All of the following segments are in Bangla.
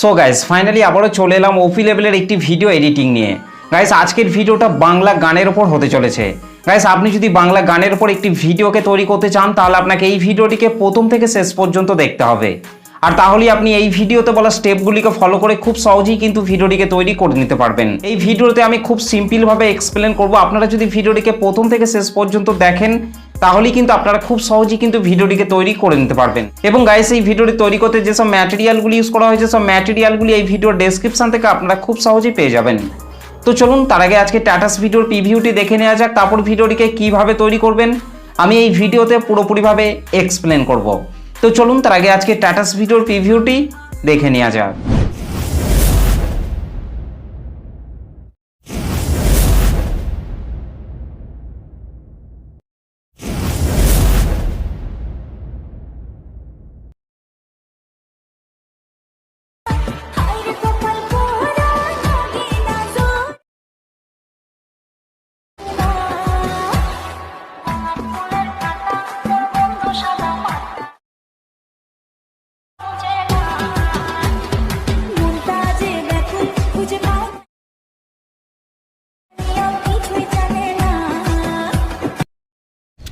সো গাইস ফাইনালি আবারও চলে এলাম ওপি লেভেলের একটি ভিডিও এডিটিং নিয়ে। গাইস আজকের ভিডিওটা বাংলা গানের ওপর হতে চলেছে। গাইস আপনি যদি বাংলা গানের ওপর একটি ভিডিওকে তৈরি করতে চান, তাহলে আপনাকে এই ভিডিওটিকে প্রথম থেকে শেষ পর্যন্ত দেখতে হবে। আর তাহলেই আপনি এই ভিডিওতে বলা স্টেপগুলিকে ফলো করে খুব সহজেই কিন্তু ভিডিওটিকে তৈরি করে নিতে পারবেন। এই ভিডিওতে আমি খুব সিম্পলভাবে এক্সপ্লেন করব। আপনারা যদি ভিডিওটিকে প্রথম থেকে শেষ পর্যন্ত দেখেন তাহলেই কিন্তু আপনারা খুব সহজেই কিন্তু ভিডিওটিকে তৈরি করে নিতে পারবেন। এবং গাইস এই ভিডিওটি তৈরি করতে যেসব ম্যাটেরিয়ালগুলি ইউজ করা হয়েছে, সব ম্যাটেরিয়ালগুলি এই ভিডিওর ডেসক্রিপশন থেকে আপনারা খুব সহজেই পেয়ে যাবেন। তো চলুন, তার আগে আজকে টাটাস ভিডিওর প্রিভিউটি দেখে নেওয়া যাক, তারপর ভিডিওটিকে কীভাবে তৈরি করবেন, আমি এই ভিডিওতে পুরোপুরিভাবে এক্সপ্লেন করব। তো চলুন, তার আগে আজকে টাটাস ভিডিওর প্রিভিউটি দেখে নেওয়া যাক।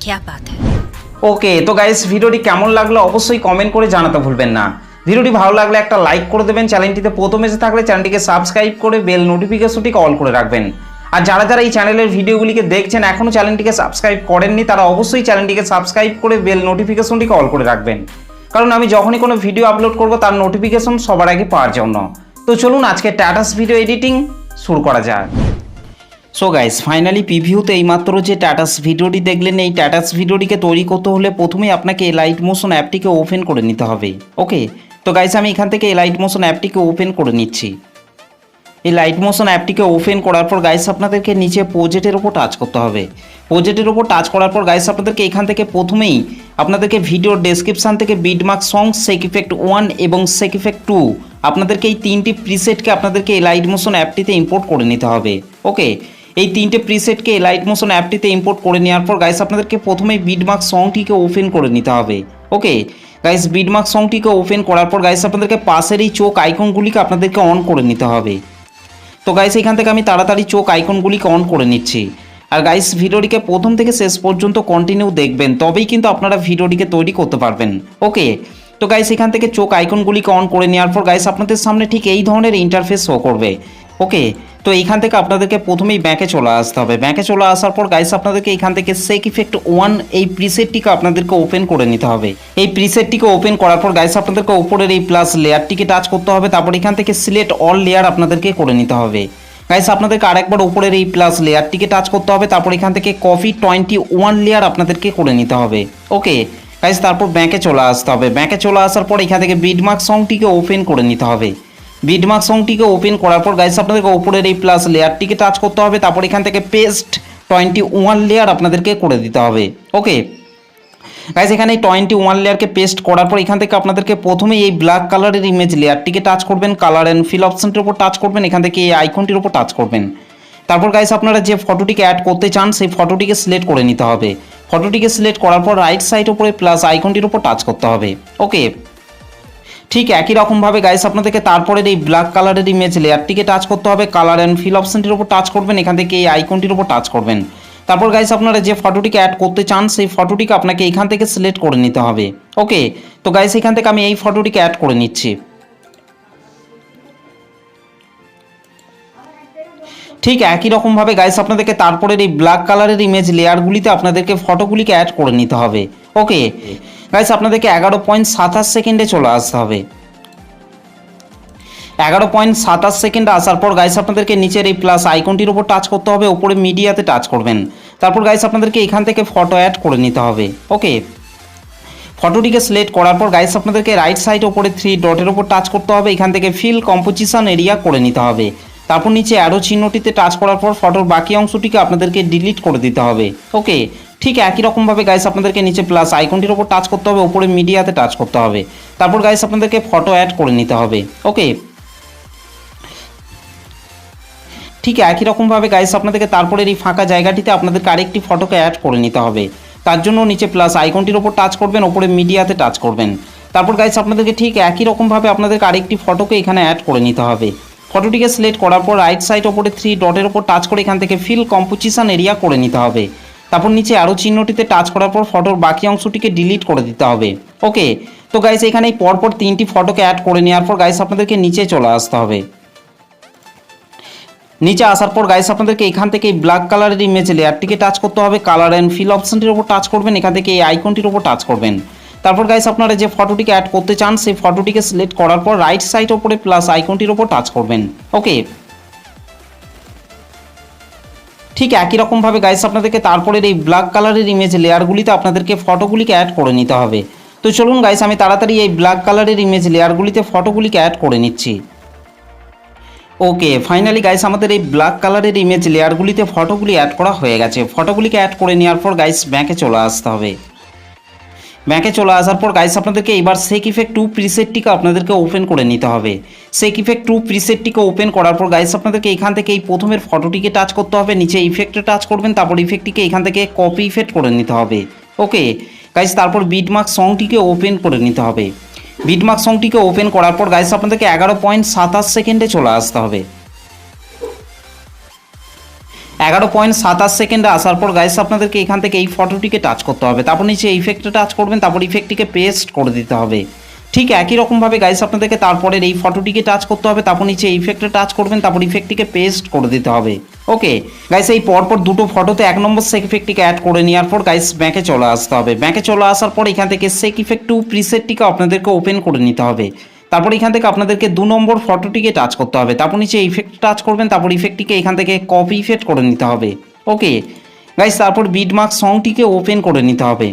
क्या बात है ওকে তো গাইস ভিডিওটি কেমন লাগলো অবশ্যই কমেন্ট করে জানাতে ভুলবেন না ভিডিওটি ভালো লাগলে একটা লাইক করে দেবেন চ্যানেলটিতে প্রথম এসে থাকলে চ্যানেলটিকে সাবস্ক্রাইব করে বেল নোটিফিকেশনটিকে অল করে রাখবেন আর যারা যারা এই চ্যানেলের ভিডিওগুলিকে দেখছেন এখনও চ্যানেলটিকে সাবস্ক্রাইব করেননি তারা অবশ্যই চ্যানেলটিকে সাবস্ক্রাইব করে বেল নোটিফিকেশনটিকে অল করে রাখবেন কারণ আমি যখনই কোনো ভিডিও আপলোড করব তার নোটিফিকেশন সবার আগে পাওয়ার জন্য তো চলুন আজকে টাটাস ভিডিও এডিটিং শুরু করা যাক সো গাইস ফাইনালি প্রিভিউতে এইমাত্র যে টাটাস ভিডিওটি দেখলেন, এই টাটাস ভিডিওটিকে তৈরি করতে হলে প্রথমেই আপনাকে লাইট মোশন অ্যাপটিকে ওপেন করে নিতে হবে। ওকে তো গাইস আমি এখান থেকে এই লাইট মোশন অ্যাপটিকে ওপেন করে নিচ্ছি। এই লাইট মোশন অ্যাপটিকে ওপেন করার পর গাইস আপনাদেরকে নিচে প্রোজেক্টের ওপর টাচ করতে হবে। প্রোজেক্টের ওপর টাচ করার পর গাইস আপনাদেরকে এখান থেকে প্রথমেই আপনাদেরকে ভিডিও ডেসক্রিপশান থেকে beat mark song shake effect one এবং সেক ইফেক্ট টু আপনাদেরকে এই তিনটি প্রিসেটকে আপনাদেরকে এই লাইট মোশন অ্যাপটিতে ইম্পোর্ট করে নিতে হবে। ওকে এই তিনটে প্রিসেটকে লাইট মোশন অ্যাপটিতে ইম্পোর্ট করে নেওয়ার পর গাইস আপনাদেরকে প্রথমেই বিটমার্ক সংটিকে ওপেন করে নিতে হবে ওকে গাইস বিটমার্ক সংটিকে ওপেন করার পর গাইস আপনাদেরকে পাশের এই চোখ আইকনগুলিকে আপনাদেরকে অন করে নিতে হবে। তো গাইস এখান থেকে আমি তাড়াতাড়ি চোখ আইকনগুলিকে অন করে নিচ্ছি। আর গাইস ভিডিওটিকে প্রথম থেকে শেষ পর্যন্ত কন্টিনিউ দেখবেন, তবেই কিন্তু আপনারা ভিডিওটিকে তৈরি করতে পারবেন ওকে তো গাইস এখান থেকে চোখ আইকনগুলিকে অন করে নেওয়ার পর গাইস আপনাদের সামনে ঠিক এই ধরনের ইন্টারফেস শো করবে ওকে তো এইখান থেকে আপনাদেরকে প্রথমেই ব্যাঁকে চলে আসতে হবে। ব্যাঁকে চলে আসার পর গাইস আপনাদেরকে এখান থেকে সেক ইফেক্ট ওয়ান এই প্রিসেটটিকে আপনাদেরকে ওপেন করে নিতে হবে। এই প্রিসেটটিকে ওপেন করার পর গাইস আপনাদেরকে ওপরের এই প্লাস লেয়ারটিকে টাচ করতে হবে। তারপর এখান থেকে সিলেক্ট অল লেয়ার আপনাদেরকে করে নিতে হবে। গাইস আপনাদেরকে আরেকবার উপরের এই প্লাস লেয়ারটিকে টাচ করতে হবে। তারপর এখান থেকে কফি টোয়েন্টি ওয়ান লেয়ার আপনাদেরকে করে নিতে হবে। ওকে গাইস তারপর ব্যাঁকে চলে আসতে হবে। ব্যাঁকে চলে আসার পর এখান থেকে বিডমার্ক সংটিকে ওপেন করে নিতে হবে। বিডমার্ক সংটিকে ওপেন করার পর গাইস আপনাদেরকে উপরের এই প্লাস লেয়ারটিকে টাচ করতে হবে। তারপর এখান থেকে পেস্ট টোয়েন্টি ওয়ান লেয়ার আপনাদেরকে করে দিতে হবে। ওকে গাইজ এখানে টোয়েন্টি ওয়ান লেয়ারকে পেস্ট করার পর, এখান থেকে আপনাদেরকে প্রথমে এই ব্ল্যাক কালারের ইমেজ লেয়ারটিকে টাচ করবেন কালার অ্যান্ড ফিল অপশনটির উপর টাচ করবেন, এখান থেকে এই আইকনটির উপর টাচ করবেন। তারপর গাইস আপনারা যে ফটোটিকে অ্যাড করতে চান, সেই ফটোটিকে সিলেক্ট করে নিতে হবে। ফটোটিকে সিলেক্ট করার পর রাইট সাইড উপরে প্লাস আইকনটির উপর টাচ করতে হবে। ওকে ঠিক একই রকমভাবে গাইস আপনাদেরকে তারপরের এই ব্ল্যাক কালারের ইমেজ লেয়ারটিকে টাচ করতে হবে। কালার অ্যান্ড ফিল অপশনটির উপর টাচ করবেন, এখান থেকে এই আইকনটির উপর টাচ করবেন। তারপর গাইস আপনারা যে ফটোটিকে অ্যাড করতে চান, সেই ফটোটিকে আপনাকে এখান থেকে সিলেক্ট করে নিতে হবে। ওকে তো গাইস এখান থেকে আমি এই ফটোটিকে অ্যাড করে নিচ্ছি। ঠিক একই রকমভাবে গাইস আপনাদেরকে তারপরের এই ব্ল্যাক কালারের ইমেজ লেয়ারগুলিতে আপনাদেরকে ফটোগুলিকে অ্যাড করে নিতে হবে। ওকে গাইস আপনাদেরকে এগারো পয়েন্ট সাতাশ সেকেন্ডে চলে আসতে হবে। এগারো পয়েন্ট সাতাশ সেকেন্ডে আসার পর গাইস আপনাদেরকে নিচের এই প্লাস আইকনটির উপর টাচ করতে হবে, উপরে মিডিয়াতে টাচ করবেন। তারপর গাইস আপনাদেরকে এখান থেকে ফটো অ্যাড করে নিতে হবে ওকে ফটোটিকে সিলেক্ট করার পর গাইস আপনাদেরকে রাইট সাইড ওপরে থ্রি ডটের উপর টাচ করতে হবে, এখান থেকে ফিল কম্পোজিশন এরিয়া করে নিতে হবে। তারপর নিচে অ্যারো চিহ্নটিতে টাচ করার পর ফটোর বাকি অংশটিকে আপনাদেরকে ডিলিট করে দিতে হবে ওকে ঠিক একই রকমভাবে গাইস আপনাদেরকে নিচে প্লাস আইকনটির উপর টাচ করতে হবে, উপরে মিডিয়াতে টাচ করতে হবে। তারপর গাইস আপনাদেরকে ফটো অ্যাড করে নিতে হবে ওকে ঠিক একই রকমভাবে গাইস আপনাদেরকে তারপরের এই ফাঁকা জায়গাটিতে আপনাদেরকে আরেকটি ফটোকে অ্যাড করে নিতে হবে। তার জন্য নিচে প্লাস আইকনটির ওপর টাচ করবেন ওপরে মিডিয়াতে টাচ করবেন। তারপর গাইস আপনাদেরকে ঠিক একই রকমভাবে আপনাদেরকে আরেকটি ফটোকে এখানে অ্যাড করে নিতে হবে। ফটোটিকে সিলেক্ট করার পর রাইট সাইড ওপরে থ্রি ডটের ওপর টাচ করে এখান থেকে ফিল কম্পোজিশন এরিয়া করে নিতে হবে। তারপর নিচে আরও চিহ্নটিতে টাচ করার পর ফটোর বাকি অংশটিকে ডিলিট করে দিতে হবে। ওকে তো গাইস এখানে পরপর তিনটি ফটোকে অ্যাড করে নেওয়ার পর গাইস আপনাদেরকে নিচে চলে আসতে হবে। নিচে আসার পর গাইস আপনাদেরকে এখান থেকে এই ব্ল্যাক কালারের ইমেজ লেয়ারটিকে টাচ করতে হবে। কালার অ্যান্ড ফিল অপশনটির উপর টাচ করবেন, এখান থেকে এই আইকনটির উপর টাচ করবেন। তারপর গাইস আপনারা যে ফটোটিকে অ্যাড করতে চান, সেই ফটোটিকে সিলেক্ট করার পর রাইট সাইড ওপরে প্লাস আইকনটির উপর টাচ করবেন। ওকে ঠিক একই রকমভাবে গাইস আপনাদেরকে তারপরের এই ব্ল্যাক কালারের ইমেজ লেয়ারগুলিতে আপনাদেরকে ফটোগুলিকে অ্যাড করে নিতে হবে। তো চলুন গাইস আমি তাড়াতাড়ি এই ব্ল্যাক কালারের ইমেজ লেয়ারগুলিতে ফটোগুলিকে অ্যাড করে নিচ্ছি। ওকে ফাইনালি গাইস আমাদের এই ব্ল্যাক কালারের ইমেজ লেয়ারগুলিতে ফটোগুলি অ্যাড করা হয়ে গেছে। ফটোগুলিকে অ্যাড করে নেওয়ার পর গাইস ব্যাঙ্কে চলে আসতে হবে। ব্যাঙ্কে চলে আসার পর গাইস আপনাদেরকে এবার সেক ইফেক্ট টু প্রিসেটটিকে আপনাদেরকে ওপেন করে নিতে হবে। সেক ইফেক্ট টু প্রিসেটটিকে ওপেন করার পর গাইস আপনাদেরকে এখান থেকে এই প্রথমের ফটোটিকে টাচ করতে হবে, নিচে ইফেক্টে টাচ করবেন, তারপর ইফেক্টটিকে এখান থেকে কপি ইফেক্ট করে নিতে হবে। ওকে গাইস তারপর বিটমার্ক সংটিকে ওপেন করে নিতে হবে। বিটমার্ক সংটিকে ওপেন করার পর গাইস আপনাদেরকে এগারো পয়েন্ট সাতাশ সেকেন্ডে চলে আসতে হবে। এগারো পয়েন্ট সাতাশ সেকেন্ডে আসার পর গাইস আপনাদেরকে এখান থেকে এই ফটোটিকে টাচ করতে হবে। তারপর নিচে ইফেক্টে টাচ করবেন, তারপর ইফেক্টটিকে পেস্ট করে দিতে হবে। ঠিক একই রকমভাবে গাইস আপনাদেরকে তারপরের এই ফটোটিকে টাচ করতে হবে, তারপর নিচে ইফেক্টে টাচ করবেন, তারপর ইফেক্টটিকে পেস্ট করে দিতে হবে। ওকে গাইস এই পরপর দুটো ফটোতে এক নম্বর সেক ইফেক্টটিকে অ্যাড করে নেওয়ার পর গাইস ব্যাঙ্কে চলে আসতে হবে। ব্যাঙ্কে চলে আসার পর, এখান থেকে সেক ইফেক্ট টু প্রিসেটটিকে আপনাদেরকে ওপেন করে নিতে হবে। তারপর এখান থেকে আপনাদেরকে দু নম্বর ফটোটিকে টাচ করতে হবে। তারপর নিচে ইফেক্ট টাচ করবেন, তারপর ইফেক্টটিকে এখান থেকে কপি ইফেক্ট করে নিতে হবে। ওকে গাইস তারপর বিটমার্ক সংটিকে ওপেন করে নিতে হবে।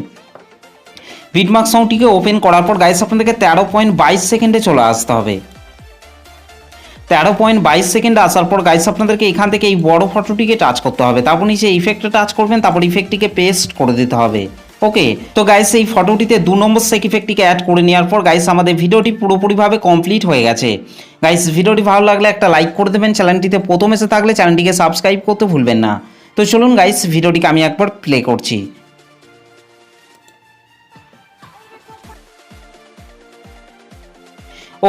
বিটমার্ক সংটিকে ওপেন করার পর গাইস আপনাদেরকে তেরো পয়েন্ট বাইশ সেকেন্ডে চলে আসতে হবে। তেরো পয়েন্ট বাইশ সেকেন্ডে আসার পর গাইস আপনাদেরকে এখান থেকে এই বড় ফটোটিকে টাচ করতে হবে। তারপর নিচে ইফেক্টে টাচ করবেন, তারপর ইফেক্টটিকে পেস্ট করে দিতে হবে। ওকে তো গাইস এই ফটোটিতে দু নম্বর সেক ইফেক্টটিকে অ্যাড করে নেওয়ার পর গাইস আমাদের ভিডিওটি পুরোপুরিভাবে কমপ্লিট হয়ে গেছে। গাইস ভিডিওটি ভালো লাগলে একটা লাইক করে দেবেন চ্যানেলটিতে প্রথম এসে থাকলে চ্যানেলটিকে সাবস্ক্রাইব করতে ভুলবেন না। তো চলুন গাইস ভিডিওটিকে আমি একবার প্লে করছি।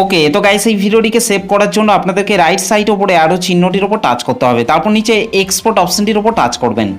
ওকে তো গাইস এই ভিডিওটিকে সেভ করার জন্য আপনাদেরকে রাইট সাইড ওপরে আরও চিহ্নটির ওপর টাচ করতে হবে। তারপর নিচে এক্সপোর্ট অপশনটির ওপর টাচ করবেন।